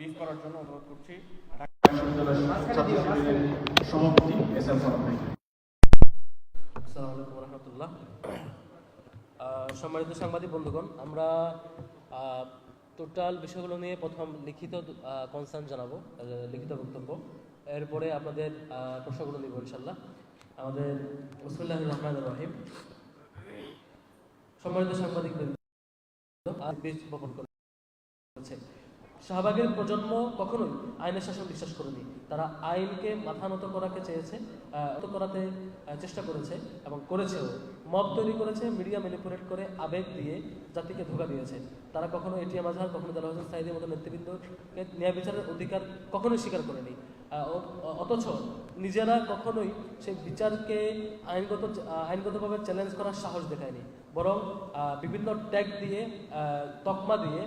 Brief করার জন্য অনুরোধ করছি। সম্মানিত সাংবাদিক, বন্ধুগণ, আমরা টোটাল বিষয়গুলো নিয়ে প্রথম লিখিত কনসার্ন জানাব লিখিত বক্তব্য। এরপরে আপনাদের প্রশ্নগুলো নিব ইনশাল্লাহ আমাদের মুসুল্লাহ রহমান রহিম। সম্মানিত সাংবাদিক বপন শাহবাগের প্রজন্ম কখনোই আইনের শাসন বিশ্বাস করেনি। তারা আইনকে মাথা নত করাকে চেয়েছে নত করাতে চেষ্টা করেছে এবং করেছেও। মব তৈরি করেছে, মিডিয়া ম্যানিপুলেট করে আবেগ দিয়ে জাতিকে ধোকা দিয়েছে। তারা কখনো এটিএম আজহার, কখনো দেলা হোসেন সাইদের মতো নেতৃবৃন্দকে ন্যায় বিচারের অধিকার কখনোই স্বীকার করেনি। অথচ নিজেরা কখনোই সেই বিচারকে আইনগত আইনগতভাবে চ্যালেঞ্জ করার সাহস দেখায়নি। বরং বিভিন্ন ট্যাগ দিয়ে তকমা দিয়ে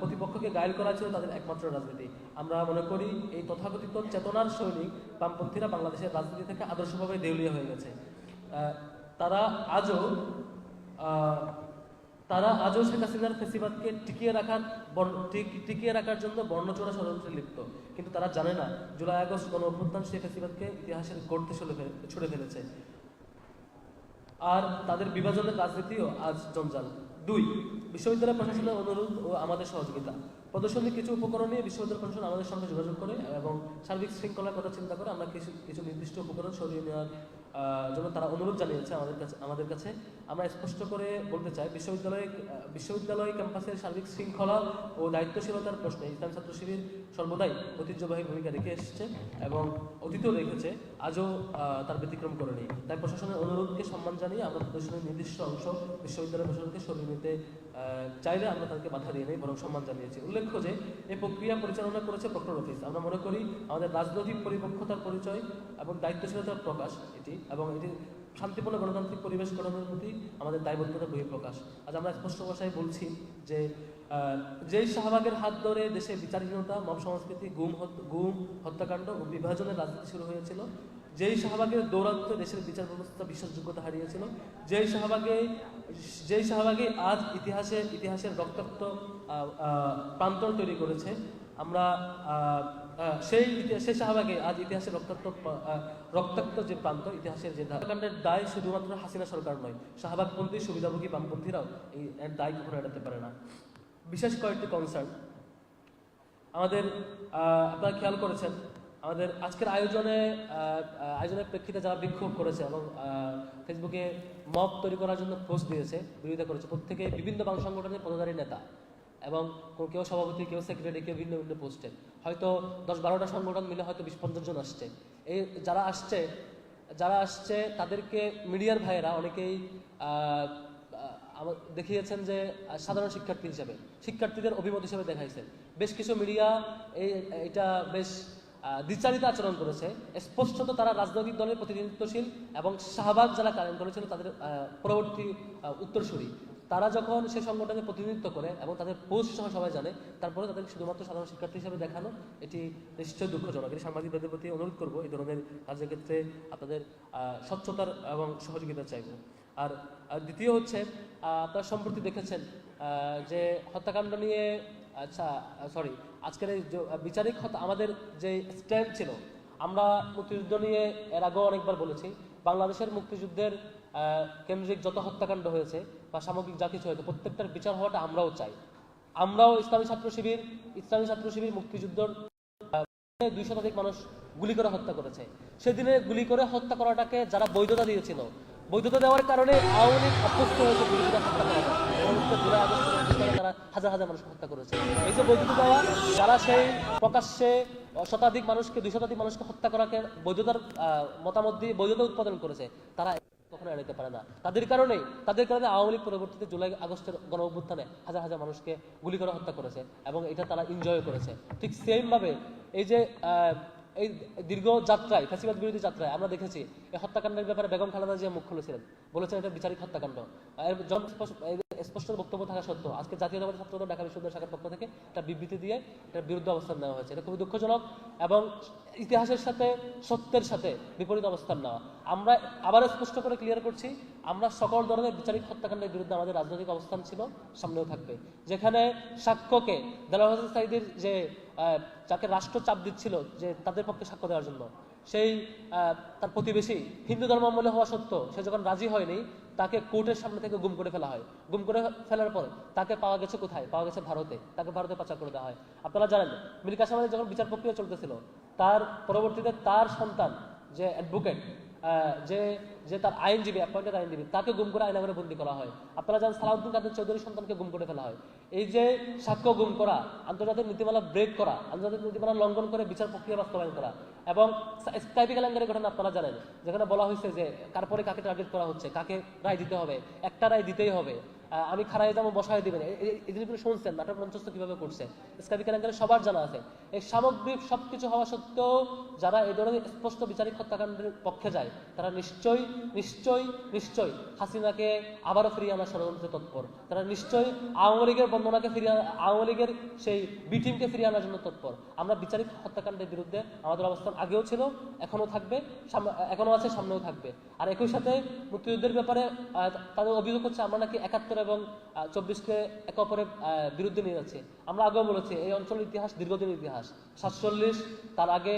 প্রতিপক্ষকে গায়েল করা ছিল তাদের একমাত্র রাজনীতি। আমরা মনে করি এই তথাকথিত চেতনার সৈনিক বামপন্থীরা বাংলাদেশের রাজনীতি থেকে আদর্শভাবে দেউলিয়া হয়ে গেছে। তারা আজও তারা আজও শেখ হাসিনার ফেসিবাদকে টিকিয়ে রাখার টিকিয়ে রাখার জন্য বর্ণচোরা ষড়যন্ত্রে লিপ্ত। কিন্তু তারা জানে না, জুলাই, আগস্ট গণ অভ্যুত্থান শেখ হাসিবাদকে ইতিহাসের গড়তে ছুড়ে ফেলেছে। আর তাদের বিভাজনের রাজনীতিও আজ জঞ্জাল। দুই, বিশ্ববিদ্যালয় প্রশাসনের অনুরোধ ও আমাদের সহযোগিতা। প্রদর্শনীর কিছু উপকরণ নিয়ে বিশ্ববিদ্যালয় প্রশাসন আমাদের সঙ্গে যোগাযোগ করে এবং সার্বিক শৃঙ্খলার কথা চিন্তা করে আমরা কিছু কিছু নির্দিষ্ট উপকরণ সরিয়ে নেওয়ার জন্য তারা অনুরোধ জানিয়েছে আমাদের কাছে আমাদের কাছে। আমরা স্পষ্ট করে বলতে চাই, বিশ্ববিদ্যালয় বিশ্ববিদ্যালয় ক্যাম্পাসের সার্বিক শৃঙ্খলা ও দায়িত্বশীলতার প্রশ্নে ইসলাম ছাত্র শিবির সর্বদাই ঐতিহ্যবাহী ভূমিকা রেখে এসেছে এবং অতীতও রেখেছে, আজও তার ব্যতিক্রম করেনি তাই প্রশাসনের অনুরোধকে সম্মান জানিয়ে আমরা প্রদর্শনের নির্দিষ্ট অংশ বিশ্ববিদ্যালয় প্রশাসনকে সরিয়ে নিতে চাইলে আমরা তাদেরকে বাধা দিয়ে নেই, বরং সম্মান জানিয়েছি। উল্লেখ্য যে এই প্রক্রিয়া পরিচালনা করেছে প্রক্টর অফিস আমরা মনে করি, আমাদের রাজনৈতিক পরিপক্ষতার পরিচয় এবং দায়িত্বশীলতার প্রকাশ এটি, এবং এটি শান্তিপূর্ণ গণতান্ত্রিক পরিবেশ গঠনের প্রতি আমাদের দায়বদ্ধতার বহিঃপ্রকাশ। আজ আমরা স্পষ্ট ভাষায় বলছি যে যেই শাহবাগের হাত ধরে দেশে বিচারহীনতা, মব সংস্কৃতি, গুম গুম হত্যাকাণ্ড ও বিভাজনের রাজনীতি শুরু হয়েছিল যেই শাহবাগের দৌরাত্মে দেশের বিচার ব্যবস্থা বিশ্বাসযোগ্যতা হারিয়েছিল, যেই শাহবাগে যেই শাহবাগে আজ ইতিহাসে, ইতিহাসের রক্তাক্ত প্রান্তর তৈরি করেছে, আমরা সেই সেই শাহবাগে আজ ইতিহাসের রক্তাক্ত রক্তাক্ত যে প্রান্ত, ইতিহাসের যে হত্যাকাণ্ডের দায় শুধুমাত্র হাসিনা সরকার নয়, শাহবাগপন্থী, সুবিধাভোগী বামপন্থীরাও এই দায় কখনো এড়াতে পারে না। বিশেষ কয়েকটি কনসার্ন আমাদের আপনারা খেয়াল করেছেন আমাদের আজকের আয়োজনে আয়োজনের প্রেক্ষিতে যারা বিক্ষোভ করেছে এবং ফেসবুকে মব তৈরি করার জন্য পোস্ট দিয়েছে, বিরোধিতা করেছে, প্রত্যেকে বিভিন্ন বাম সংগঠনের পদধারী নেতা এবং কেউ সভাপতি, কেউ সেক্রেটারি কেউ ভিন্ন ভিন্ন পোস্টে হয়তো দশ বারোটা সংগঠন মিলে হয়তো বিশ পঞ্চাশ জন আসছে। এই যারা আসছে যারা আসছে, তাদেরকে মিডিয়ার ভাইয়েরা অনেকেই দেখিয়েছেন যে সাধারণ শিক্ষার্থী হিসেবে, শিক্ষার্থীদের অভিমত হিসেবে দেখাইছেন। বেশ কিছু মিডিয়া এই এটা বেশ দ্বিচারিত আচরণ করেছে। স্পষ্টত তারা রাজনৈতিক দলের প্রতিনিধিত্বশীল এবং শাহবাগ যারা কায়েম করেছিল তাদের পরবর্তী উত্তরসূরি। তারা যখন সেই সংগঠনের প্রতিনিধিত্ব করে এবং তাদের পোস্ট সহ সবাই জানে, তারপরে তাদের শুধুমাত্র সাধারণ শিক্ষার্থী হিসেবে দেখানো, এটি নিশ্চয়ই দুঃখজনক। এটি সাংবাদিকদের প্রতি অনুরোধ করব, এই ধরনের কাজের ক্ষেত্রে আপনাদের স্বচ্ছতার এবং সহযোগিতা চাইব। আর দ্বিতীয় হচ্ছে আপনারা সম্প্রতি দেখেছেন যে হত্যাকাণ্ড নিয়ে আচ্ছা সরি আজকের এই বিচারিক হত্যা আমাদের যে স্ট্যান্ড ছিল, আমরা মুক্তিযুদ্ধ নিয়ে এর আগেও অনেকবার বলেছি, বাংলাদেশের মুক্তিযুদ্ধের কেন্দ্রিক যত হত্যাকাণ্ড হয়েছে বা সামগ্রিক যা কিছু হয়েছে, প্রত্যেকটার বিচার হওয়াটা আমরাও চাই। আমরাও ইসলামী ছাত্র শিবির, ইসলামী ছাত্র শিবির মুক্তিযুদ্ধর দুই শতাধিক মানুষ গুলি করে হত্যা করেছে। সেদিনে গুলি করে হত্যা করাটাকে যারা বৈধতা দিয়েছিল, বৈধতা দেওয়ার কারণে আওয়ামী লীগ অভ্যস্ত হয়েছে গুলি করে হত্যা করাটা পরবর্তীতে জুলাই আগস্টের তারা হাজার হাজার মানুষ হত্যা করেছে। এই যে বৈধতা দেওয়া যারা সেই প্রকাশ্যে শতাধিক মানুষকে, দুই শতাধিক মানুষকে হত্যা করাকে বৈধতার মতামত দিয়ে বৈধতা উৎপাদন করেছে, তারা কখনো এড়াতে পারে না। তাদের কারণেই, তাদের কারণে আওয়ামী লীগ পরবর্তীতে জুলাই আগস্টের গণ অভ্যুত্থানে হাজার হাজার মানুষকে গুলি করে হত্যা করেছে এবং এটা তারা এনজয় করেছে। ঠিক সেম ভাবে এই যে এই দীর্ঘ যাত্রায় ফ্যাসিবাদ বিরোধী যাত্রায় আমরা দেখেছি, এই হত্যাকাণ্ডের ব্যাপারে বেগম খালেদা জিয়া মুখ খুলেছিলেন। বলেছেন এটা বিচারিক হত্যাকাণ্ড। এর জন স্পষ্ট- বক্তব্য থাকা সত্ত্বেও আজকে জাতীয়তাবাদী ছাত্রদল ঢাকা বিশ্ববিদ্যালয় শাখার পক্ষ থেকে একটা বিবৃতি দিয়ে এটার বিরুদ্ধে অবস্থান নেওয়া হয়েছে। এটা খুবই দুঃখজনক এবং ইতিহাসের সাথে, সত্যের সাথে বিপরীত অবস্থান নেওয়া। আমরা আবার স্পষ্ট করে ক্লিয়ার করছি, আমরা সকল ধরনের বিচারিক হত্যাকাণ্ডের বিরুদ্ধে আমাদের রাজনৈতিক অবস্থান ছিল, সামনেও থাকবে। যেখানে সাক্ষ্যকে দেলাওয়ার হোসেন সাইদির যে যাকে রাষ্ট্র চাপ দিচ্ছিল যে তাদের পক্ষে সাক্ষ্য দেওয়ার জন্য। সেই তার প্রতিবেশী হিন্দু ধর্মাবলম্বী হওয়া সত্ত্বেও সে যখন রাজি হয়নি, তাকে কোর্টের সামনে থেকে গুম করে ফেলা হয়। গুম করে ফেলার পর তাকে পাওয়া গেছে কোথায়? পাওয়া গেছে ভারতে। তাকে ভারতে পাচার করে দেওয়া হয়। আপনারা জানেন মীর যখন বিচার প্রক্রিয়া চলতেছিল, তার পরবর্তীতে তার সন্তান যে অ্যাডভোকেট যে যে তার আইনজীবী অ্যাপয়েন্টেড আইনজীবী, তাকে গুম করে আইনাগরে বন্দী করা হয়। আপনারা জানেন সালাউদ্দিন কাদের চৌধুরী সন্তানকে গুম করে ফেলা হয়। এই যে সাক্ষ্য গুম করা, আন্তর্জাতিক নীতিমালা ব্রেক করা, আন্তর্জাতিক নীতিমালা লঙ্ঘন করে বিচার প্রক্রিয়া বাস্তবায়ন করা, এবং স্কাইপি কেলেঙ্কারের ঘটনা আপনারা জানেন, যেখানে বলা হয়েছে যে কারপরে কাকে টার্গেট করা হচ্ছে, কাকে রায় দিতে হবে, একটা রায় দিতেই হবে। আমি খারাই যাব বসায় দিবেন। এই- জিনিসগুলো শুনছেন, নাটক মঞ্চস্থ কীভাবে করছে? স্কাইপি কেলেঙ্কারে সবার জানা আছে। এই সামগ্রিক সবকিছু হওয়া সত্ত্বেও যারা এই ধরনের স্পষ্ট বিচারিক হত্যাকাণ্ডের পক্ষে যায়, তারা নিশ্চয়ই নিশ্চয়ই নিশ্চয়ই হাসিনাকে আবারও ফিরিয়ে আনার ষড়যন্ত্রে তৎপর। তারা নিশ্চয়ই আওয়ামী লীগের বন্দনাকে ফিরিয়ে আওয়ামী লীগের সেই বি টিমকে ফিরিয়ে আনার জন্য তৎপর। আমরা বিচারিক হত্যাকাণ্ডের বিরুদ্ধে আমাদের অবস্থান আগেও ছিল এখনও থাকবে, সাম- এখনও আছে, সামনেও থাকবে। আর একই সাথে মুক্তিযুদ্ধের ব্যাপারে তাদের অভিযোগ হচ্ছে আমরা নাকি একাত্তর এবং চব্বিশকে একে অপরের বিরুদ্ধে নিয়ে যাচ্ছি। আমরা আগেও বলেছি, এই অঞ্চলের ইতিহাস দীর্ঘদিনের ইতিহাস। সাতচল্লিশ, তার আগে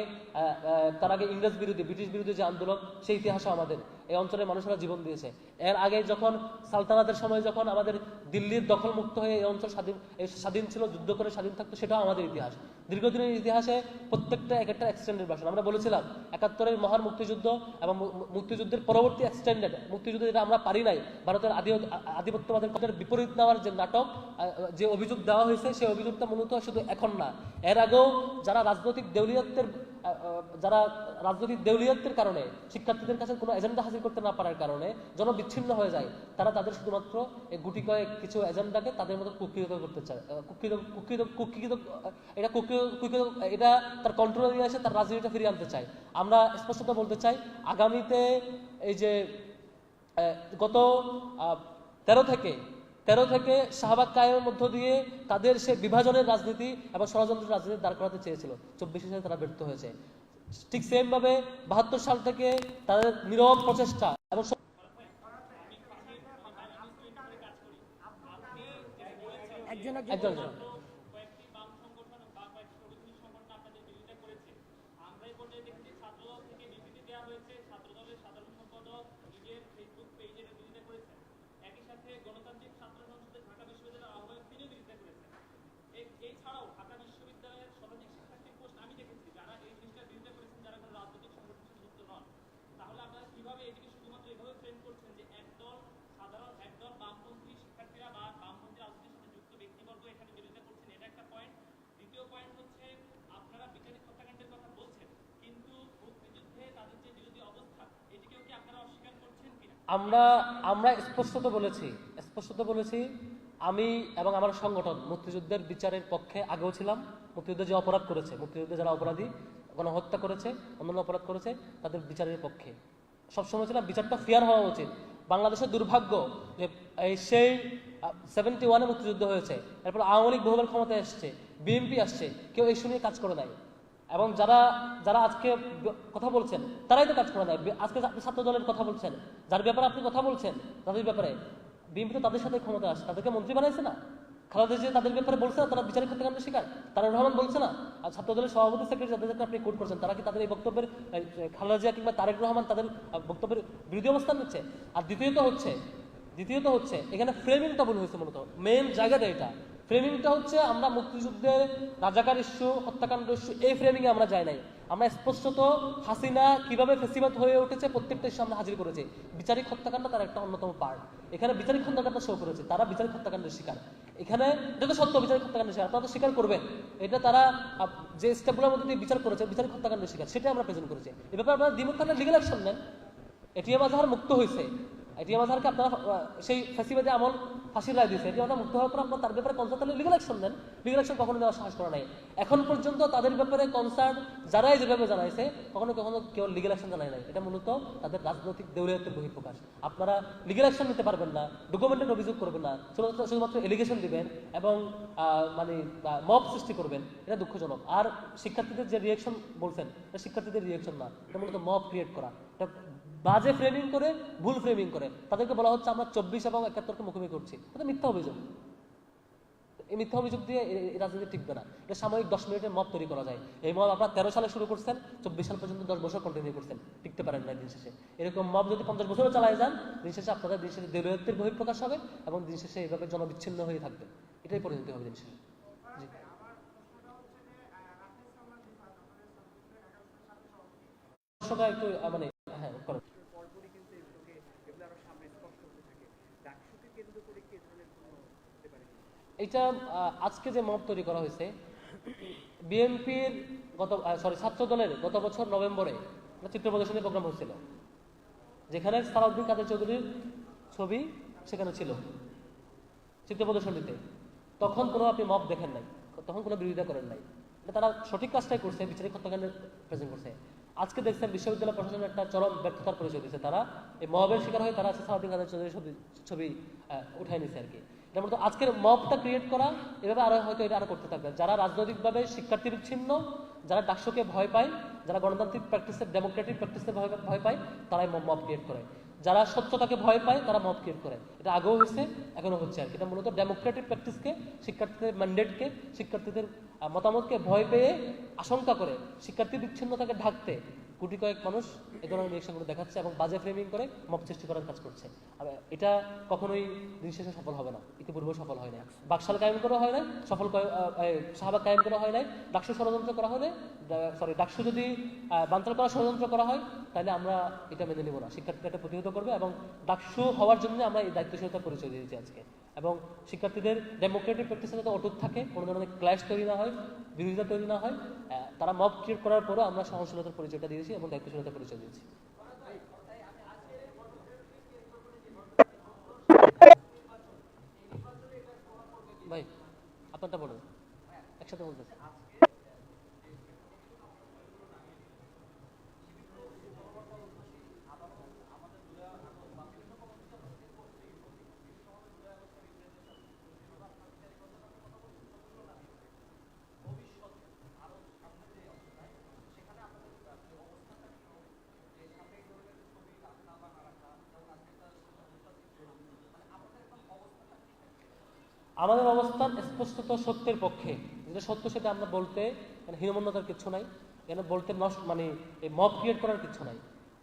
তার আগে ইংরেজ বিরোধী, ব্রিটিশ বিরোধী যে আন্দোলন, সেই ইতিহাসও আমাদের। এই অঞ্চলের মানুষেরা জীবন দিয়েছে। এর আগে যখন, সালতানাতের সময় যখন আমাদের দিল্লির দখল মুক্ত হয়ে এই অঞ্চল স্বাধীন স্বাধীন ছিল, যুদ্ধ করে স্বাধীন থাকতো, সেটাও আমাদের ইতিহাস। দীর্ঘদিনের ইতিহাসে প্রত্যেকটা, এক একটা এক্সটেন্ডেড ভার্সন আমরা বলেছিলাম, একাত্তরের মহান মুক্তিযুদ্ধ এবং মুক্তিযুদ্ধের পরবর্তী এক্সটেন্ডেড মুক্তিযুদ্ধ যেটা আমরা পারি নাই, ভারতের আদি আধিপত্যবাদের কথার বিপরীত নেওয়ার যে নাটক যে অভিযোগ দেওয়া হয়েছে সেই অভিযোগটা মূলত শুধু এখন না। এর আগেও যারা রাজনৈতিক দেউলিয়ত্বের যারা রাজনৈতিক দেউলিয়ত্বের কারণে শিক্ষার্থীদের কাছে কোনো এজেন্ডা হাসিল করতে না পারার কারণে জন বিচ্ছিন্ন হয়ে যায় তারা তাদের শুধুমাত্র গুটি কয়েক কিছু এজেন্ডাকে তাদের মতো কুক্ষিত করতে চায় আহ, কুক্ষিত কুক্ষিত কুক্ষিত এটা কুক্ষিত কুক্ষিত এটা তার কন্ট্রোলে নিয়ে আসে তার রাজনীতিটা ফিরিয়ে আনতে চায়। আমরা স্পষ্টত বলতে চাই আগামীতে এই যে গত তেরো থেকে তেরো থেকে শাহবাগ কায়েমের মধ্য দিয়ে তাদের সে বিভাজনের রাজনীতি এবং ষড়যন্ত্রের রাজনীতি দাঁড় করাতে চেয়েছিল। চব্বিশে সালে তারা ব্যর্থ হয়েছে। ঠিক সেমভাবে বাহাত্তর সাল থেকে তাদের নীরব প্রচেষ্টা এবং একজন একজন একজন একজন। কয়েকটি বাম সংগঠন বা কয়েকটি প্রগতিশীল সংগঠন আপনাদের বিরোধিতা করেছে আমরা এই পর্যায়ে দেখেছি ছাত্রদল থেকে বিবৃতি দেওয়া হয়েছে ছাত্রদলের সাধারণ সম্পাদক নিজের ফেসবুক পেজের বিরোধিতা করেছেন একই সাথে গণতান্ত্রিক ছাত্র সংসদের ঢাকা বিশ্ববিদ্যালয়ের আহ্বায়ক তিনিও বিরোধিতা করেছেন এ- এছাড়াও ঢাকা বিশ্ববিদ্যালয়ের শতাধিক শিক্ষার্থীর পোস্ট আমি দেখেছি যারা এই জিনিসটা বিরোধিতা করেছেন যারা কোনো রাজনৈতিক সংগঠনের সাথে যুক্ত নন তাহলে আপনারা কীভাবে এটিকে শুধুমাত্র এভাবে ফ্রেম করছেন যে একদল সাধারণ একদল বামপন্থী শিক্ষার্থীরা বা বামপন্থী রাজনীতির সাথে যুক্ত ব্যক্তিবর্গ এখানে বিরোধিতা করছেন এটা একটা পয়েন্ট দ্বিতীয় পয়েন্ট হচ্ছে আপনারা বিচারিক হত্যাকাণ্ডের কথা বলছেন কিন্তু মুক্তিযুদ্ধে তাদের যে বিরোধী অবস্থা এটিকেও কি আপনারা অস্বীকার করছেন কিনা আমরা আমরা স্পষ্টত বলেছি স্পষ্টত বলেছি, আমি এবং আমার সংগঠন মুক্তিযুদ্ধের বিচারের পক্ষে আগেও ছিলাম, মুক্তিযুদ্ধে যে অপরাধ করেছে, মুক্তিযুদ্ধে যারা অপরাধী, গণহত্যা করেছে, অন্যান্য অপরাধ করেছে, তাদের বিচারের পক্ষে। সবসময় ছিলাম, বিচারটা ফেয়ার হওয়া উচিত। বাংলাদেশের দুর্ভাগ্য যে এই সেই সেভেন্টি ওয়ানে মুক্তিযুদ্ধ হয়েছে, এরপর আওয়ামী লীগ বহুবার ক্ষমতায় এসছে, বিএনপি আসছে, কেউ এই নিয়ে কাজ করে নাই। এবং যারা যারা আজকে কথা বলছেন, তারাই তো কাজ করে দেয় আজকে আপনি ছাত্র দলের কথা বলছেন, যার ব্যাপারে আপনি কথা বলছেন, তাদের ব্যাপারে বিএনপি তো তাদের সাথে ক্ষমতা আসে, তাদেরকে মন্ত্রী বানাইছে না। খালেদা জিয়া তাদের ব্যাপারে বলছে না, তারা বিচারিক হত্যাকাণ্ডের শিকার। তারা রহমান বলছে না, আর ছাত্র দলের সভাপতি, সেক্রেটারি যাদেরকে আপনি কোট করছেন, তারা কি তাদের এই বক্তব্যের খালেদা জিয়া কিংবা তারেক রহমান তাদের বক্তব্যের বিরোধী অবস্থান নিচ্ছে? আর দ্বিতীয়ত হচ্ছে দ্বিতীয়ত হচ্ছে, এখানে ফ্রেমিংটা ভুল হয়েছে মূলত। মেন জায়গাটা এটা। ফ্রেমিংটা হচ্ছে আমরা মুক্তিযুদ্ধের রাজাকার ইস্যু, হত্যাকাণ্ড ইস্যু, এই ফ্রেমিংয়ে আমরা যাই নাই। আমরা স্পষ্টত হাসিনা কীভাবে ফেসিবাদ হয়ে উঠেছে প্রত্যেকটা ইস্যু আমরা হাজির করেছি। বিচারিক হত্যাকাণ্ড তার একটা অন্যতম পার্ট এখানে বিচারিক হত্যাকাণ্ড শো করেছে, তারা বিচারিক হত্যাকাণ্ডের শিকার। এখানে এটা তো সত্য, বিচারিক হত্যাকাণ্ডের শিকার, আপনারা তো স্বীকার করবেন। এটা তারা যে স্টেপগুলোর মধ্যে দিয়ে বিচার করেছে, বিচারিক হত্যাকাণ্ডের শিকার সেটা আমরা প্রেজেন্ট করেছি। এ ব্যাপারে আপনারা দ্বিমুখ থাকলে লিগেল অ্যাকশন নেন। এটিএম আজহার মুক্ত হয়েছে এটিএম আজহারকে আপনারা সেই ফাঁসিবাদী আমল ফাঁসির রায় দিয়েছে এটিএম আজহার মুক্ত হওয়ার পর আপনার তার ব্যাপারে কনসার্ট তাহলে লিগেল অ্যাকশন নেন লিগেল অ্যাকশন কখনো নেওয়ার সাহস করা নাই। এখন পর্যন্ত তাদের ব্যাপারে কনসার্ট যারাই যেভাবে জানাইছে, কখনো কখনো কেউ লিগেল অ্যাকশন জানায় নাই। এটা মূলত তাদের রাজনৈতিক দেউলিয়তের বহিঃপ্রকাশ। আপনারা লিগেল অ্যাকশন নিতে পারবেন না ডকুমেন্টের অভিযোগ করবেন না, শুধুমাত্র শুধুমাত্র এলিগেশন দিবেন এবং মানে মব সৃষ্টি করবেন। এটা দুঃখজনক। আর শিক্ষার্থীদের যে রিয়েকশন বলছেন, এটা শিক্ষার্থীদের রিয়েকশন না। এটা মূলত মব ক্রিয়েট করা। এটা বাজে ফ্রেমিং করে ভুল ফ্রেমিং করে। তাদেরকে বলা হচ্ছে আমরা চব্বিশ এবং একাত্তরকে মুখোমুখি করছি। এটা মিথ্যা অভিযোগ। এই মিথ্যা অভিযোগ দিয়ে রাজনীতি টিকবে না। এটা সাময়িক দশ মিনিটের মত তৈরি করা যায়। এই মব আপনার তেরো সালে শুরু করছেন চব্বিশ সাল পর্যন্ত দশ বছর কন্টিনিউ করছেন। টিকতে পারেন না দিন শেষে। এরকম মব যদি পঞ্চাশ বছরও চালায় যান দিন শেষে আপনাদের দিন শেষে দলীয়ত্বের বহিঃপ্রকাশ হবে এবং দিন শেষে এইভাবে জনবিচ্ছিন্ন হয়ে থাকবে। এটাই পরিণতি হবে দিন শেষে। জি। একটু মানে হ্যাঁ করেন পরপরই কিন্তু এগুলোকে এগুলো আরও সামনে স্পষ্ট হতে থাকে ডাকসুকে কেন্দ্র করে কি এ ধরনের কোনো হতে পারে কি? এটা আজকে যে মত তৈরি করা হয়েছে, বিএনপির গত সরি ছাত্র দলের গত বছর নভেম্বরে চিত্র প্রদর্শনী প্রোগ্রাম হয়েছিল। যেখানে সালাউদ্দিন কাদের চৌধুরীর ছবি সেখানে ছিল, চিত্র প্রদর্শনীতে। তখন কোনো আপনি মব দেখেন নাই, তখন কোনো বিরোধিতা করেন নাই। এটা তারা সঠিক কাজটাই করছে, বিচারিক হত্যাকাণ্ডের প্রেজেন্ট করছে। আজকে দেখছেন বিশ্ববিদ্যালয় প্রশাসনের একটা চরম ব্যর্থতার পরিচয় দিচ্ছে তারা। এই মবের শিকার হয়ে তারা সালাউদ্দিন কাদের চৌধুরীর ছবি ছবি উঠায় নিছে আর কি। এটা মূলত আজকের মবটা ক্রিয়েট করা, এভাবে আরও হয়তো এটা আরও করতে থাকবে। যারা রাজনৈতিকভাবে শিক্ষার্থী বিচ্ছিন্ন যারা ডাকসুকে ভয় পায়, যারা গণতান্ত্রিক প্র্যাকটিসে ডেমোক্রেটিক প্র্যাকটিসে ভয় ভয় পায়, তারাই মব ক্রিয়েট করে। যারা সত্যতাকে ভয় পায়, তারা মব ক্রিয়েট করে। এটা আগেও হয়েছে এখনও হচ্ছে আর কি। এটা মূলত ডেমোক্রেটিক প্র্যাকটিসকে শিক্ষার্থীদের ম্যান্ডেটকে শিক্ষার্থীদের মতামতকে ভয় পেয়ে আশঙ্কা করে, শিক্ষার্থী বিচ্ছিন্নতাকে ঢাকতে। কোটি কয়েক মানুষ এ ধরনের রিয়েকশনগুলো দেখাচ্ছে এবং বাজে ফ্রেমিং করে মব সৃষ্টি করার কাজ করছে। এটা কখনোই দিন শেষে সফল হবে না ইতিপূর্বে সফল হয় না বাকশাল কায়েম করা হয় নাই সফল শাহবাগ কায়েম করা হয় নাই ডাকসু ষড়যন্ত্র করা হলে সরি ডাকসু যদি আহ, বানচাল করা ষড়যন্ত্র করা হয় তাহলে আমরা এটা মেনে নেব না। শিক্ষার্থীরা এটা প্রতিহত করবে এবং ডাকসু হওয়ার জন্য আমরা এই দায়িত্বশীলতা পরিচয় দিয়েছি আজকে। এবং শিক্ষার্থীদের ডেমোক্রেটিক প্র্যাকটিসে যাতে অটুট থাকে কোনো ধরনের ক্ল্যাশ তৈরি না হয় বিরোধিতা তৈরি না হয় তারা মব ক্রিয়েট করার পরও আমরা সহনশীলতার পরিচয়টা দিয়েছি এবং দায়িত্বশীলতার পরিচয় দিয়েছি। ভাই, আপনারটা বলুন। একসাথে বলতেছি। আমাদের অবস্থান স্পষ্টত সত্যের পক্ষে। যেটা সত্য সেটা আমরা বলতে মানে হীনমন্যতার কিছু নাই। এখানে বলতে নষ্ট মানে এই মব ক্রিয়েট করার কিছু নাই।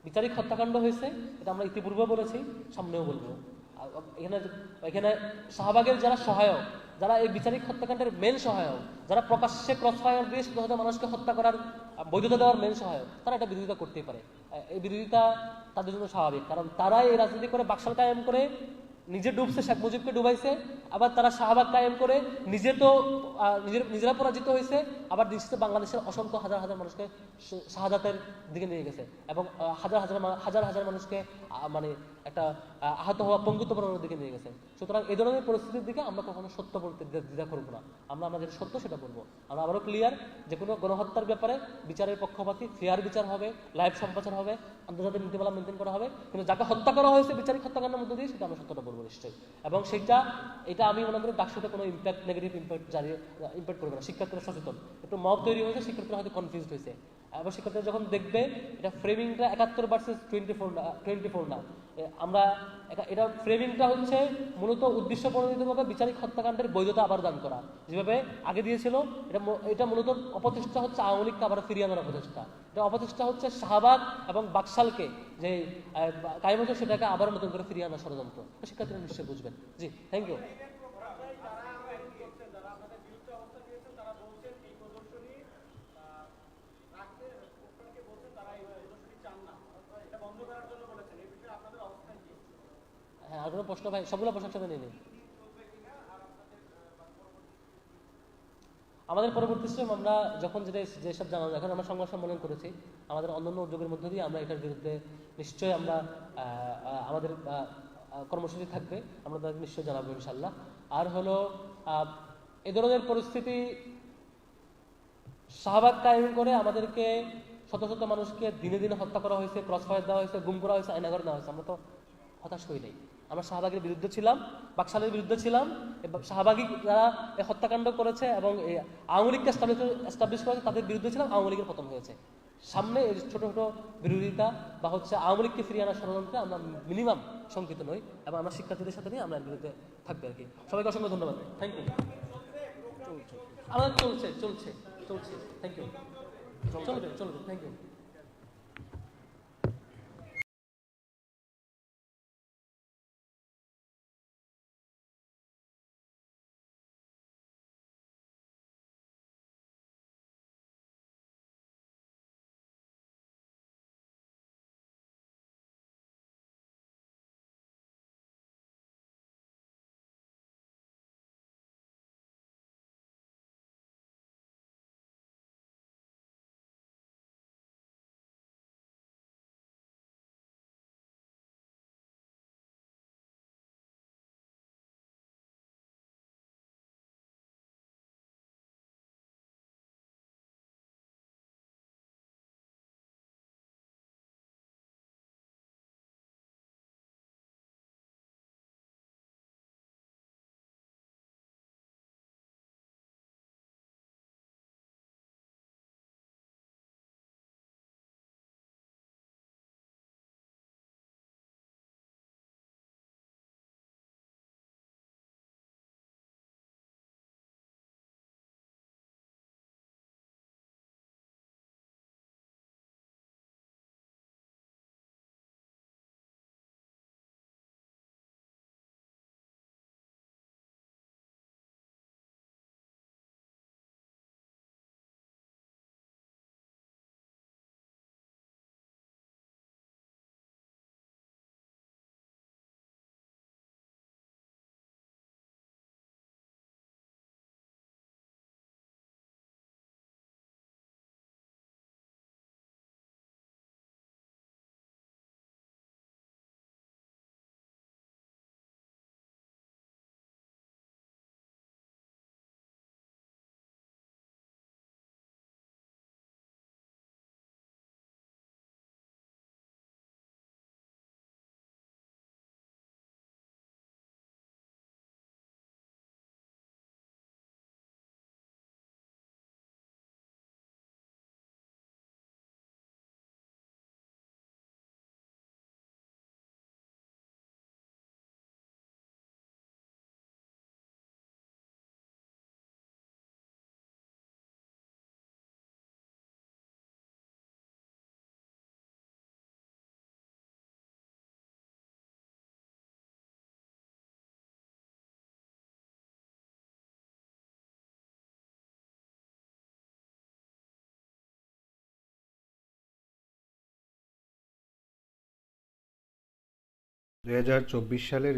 বিচারিক হত্যাকাণ্ড হয়েছে, এটা আমরা ইতিপূর্বে বলেছি, সামনেও বলব। এখানে এখানে শাহবাগের যারা সহায়ক, যারা এই বিচারিক হত্যাকাণ্ডের মেন সহায়ক, যারা প্রকাশ্যে ক্রস ফায়ার দিয়ে শত শত মানুষকে হত্যা করার বৈধতা দেওয়ার মেন সহায়ক, তারা এটা বিরোধিতা করতেই পারে। এই বিরোধিতা তাদের জন্য স্বাভাবিক। কারণ তারা এই রাজনীতি করে বাকশাল কায়েম করে নিজে ডুবছে, শেখ মুজিবকে ডুবাইছে, আবার তারা শাহবাগ কায়েম করে নিজে তো নিজের, নিজেরা পরাজিত হয়েছে, আবার দৃষ্টিতে বাংলাদেশের অসংখ্য হাজার হাজার মানুষকে শাহাদাতের দিকে নিয়ে গেছে এবং হাজার হাজার হাজার হাজার মানুষকে মানে একটা আহত হওয়া পঙ্গুত্বকরণের দিকে নিয়ে গেছে। সুতরাং এই ধরনের পরিস্থিতির দিকে আমরা কখনো সত্য বলতে দ্বিধা- করব না। আমরা আমাদের সত্য সেটা বলব। আমরা আবারও ক্লিয়ার যে কোনো গণহত্যার ব্যাপারে বিচারের পক্ষপাতী ফেয়ার বিচার হবে লাইভ সম্প্রচার হবে, আন্তর্জাতিক নীতিমালা মেনটেন করা হবে। কিন্তু যাকে হত্যা করা হয়েছে, বিচারিক হত্যাকাণ্ডের মধ্যে দিয়ে সেটা আমরা সত্যটা বলব নিশ্চয়ই। এবং সেটা এটা আমি মনে করি ডাকসুতে কোনো ইম্প্যাক্ট নেগেটিভ ইম্প্যাক্ট জারি ইম্প্যাক্ট করবে না। শিক্ষার্থীরা সচেতন। একটু মব তৈরি হয়েছে, শিক্ষার্থীরা হয়তো কনফিউজ হয়েছে। শিক্ষার্থীরা যখন দেখবে, এটা ফ্রেমিংটা একাত্তর ভার্সেস টোয়েন্টি ফোর না টোয়েন্টি ফোর না আমরা এটা- ফ্রেমিংটা হচ্ছে মূলত উদ্দেশ্য প্রণোদিতভাবে বিচারিক হত্যাকাণ্ডের বৈধতা আবার দান করা। যেভাবে আগে দিয়েছিল, এটা এটা মূলত অপচেষ্টা হচ্ছে আওয়ামী লীগকে আবার ফিরিয়ে আনার অপচেষ্টা। এটা অপচেষ্টা হচ্ছে শাহবাগ এবং বাকশালকে, যে কায়েম হচ্ছে সেটাকে আবার নতুন করে ফিরিয়ে আনার ষড়যন্ত্র। শিক্ষার্থীরা নিশ্চয়ই বুঝবেন। জি থ্যাংক ইউ হ্যাঁ আর কোনো প্রশ্ন ভাই? সবগুলো প্রশ্ন একসাথে নিয়ে নিন। আমাদের পরবর্তী স্টেপ আমরা যখন যেটা যেসব জানানো এখন আমরা সংবাদ সম্মেলন করেছি, আমাদের অন্যান্য উদ্যোগের মধ্যে দিয়ে আমরা এটার বিরুদ্ধে নিশ্চয়ই আমরা আমাদের কর্মসূচি থাকবে, আমরা তাদের নিশ্চয়ই জানাব ইনশাল্লাহ আর হলো এ ধরনের পরিস্থিতি শাহবাগ কায়েম করে আমাদেরকে শত শত মানুষকে দিনে দিনে হত্যা করা হয়েছে ক্রস ফায়ার দেওয়া হয়েছে, গুম করা হয়েছে আয়নাঘর দেওয়া হয়েছে। আমরা তো হতাশ হই নাই। আমরা শাহবাগের বিরুদ্ধে ছিলাম, বাকশালের বিরুদ্ধে ছিলাম শাহবাগী যারা হত্যাকাণ্ড করেছে এবং আওয়ামী লীগকে এস্টাবলিশ করেছে তাদের বিরুদ্ধে ছিলাম, আওয়ামী লীগের পতন হয়েছে। সামনে এই ছোটো ছোটো বিরোধিতা বা হচ্ছে আওয়ামী লীগকে ফিরিয়ে আনার ষড়যন্ত্রে আমরা মিনিমাম শঙ্কিত নই, এবং আমরা শিক্ষার্থীদের সাথে নিয়ে আমরা এর বিরুদ্ধে থাকবে আর কি। সবাইকে অসংখ্য ধন্যবাদ। থ্যাংক ইউ আমাদের চলছে চলছে চলছে থ্যাংক ইউ চলবে চলবে থ্যাংক ইউ দুই হাজার চব্বিশ সালের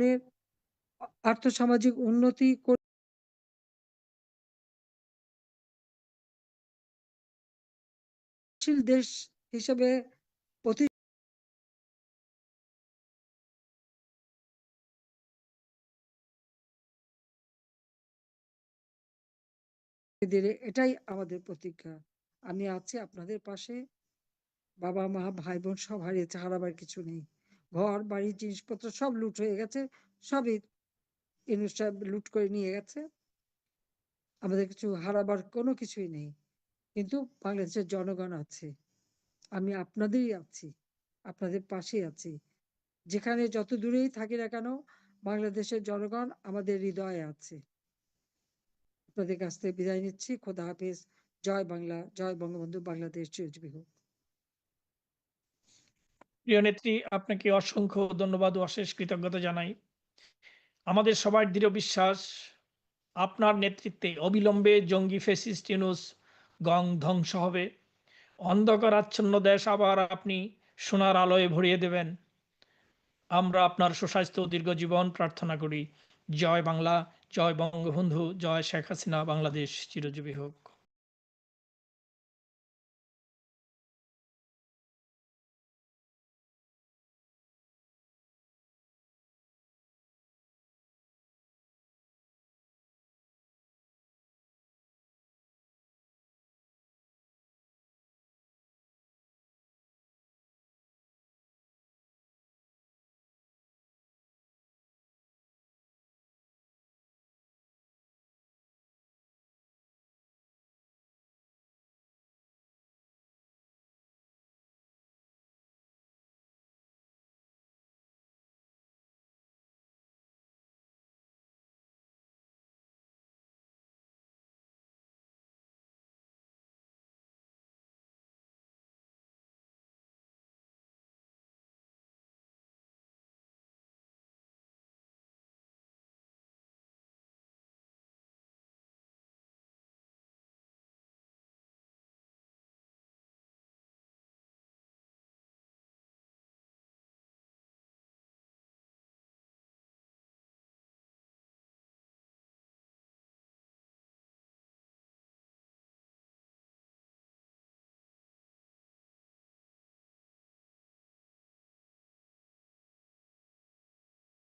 ধরনের আর্থসামাজিক উন্নতি দেশ হিসেবে প্রতি দিলে এটাই আমাদের প্রতিজ্ঞা। আমি আছি আপনাদের পাশে। বাবা মা ভাই বোন সব হারিয়েছে, হারাবার কিছু নেই। ঘর, বাড়ি, জিনিসপত্র সব লুট হয়ে গেছে, সবই ইউনুস লুট করে নিয়ে গেছে। আমাদের কিছু হারাবার কোনো কিছুই নেই। কিন্তু বাংলাদেশের জনগণ আছে। আমি আপনাদেরই আছি, আপনাদের পাশেই আছি। যেখানে যত দূরেই থাকি না কেন, বাংলাদেশের জনগণ আমাদের হৃদয়ে আছে। আপনাদের কাছ থেকে বিদায় নিচ্ছি। খোদা হাফিজ। জয় বাংলা, জয় বঙ্গবন্ধু, বাংলাদেশ চিরজীবী হোক প্রিয় নেত্রী, আপনাকে অসংখ্য ধন্যবাদ ও অশেষ কৃতজ্ঞতা জানাই। আমাদের সবার দৃঢ় বিশ্বাস, আপনার নেতৃত্বে অবিলম্বে জঙ্গি ফেসিস্ট ইউনুস গং ধ্বংস হবে। অন্ধকার আচ্ছন্ন দেশ আবার আপনি সোনার আলোয় ভরিয়ে দেবেন। আমরা আপনার সুস্বাস্থ্য দীর্ঘ জীবন প্রার্থনা করি। জয় বাংলা, জয় বঙ্গবন্ধু, জয় শেখ হাসিনা, বাংলাদেশ চিরজীবী হোক।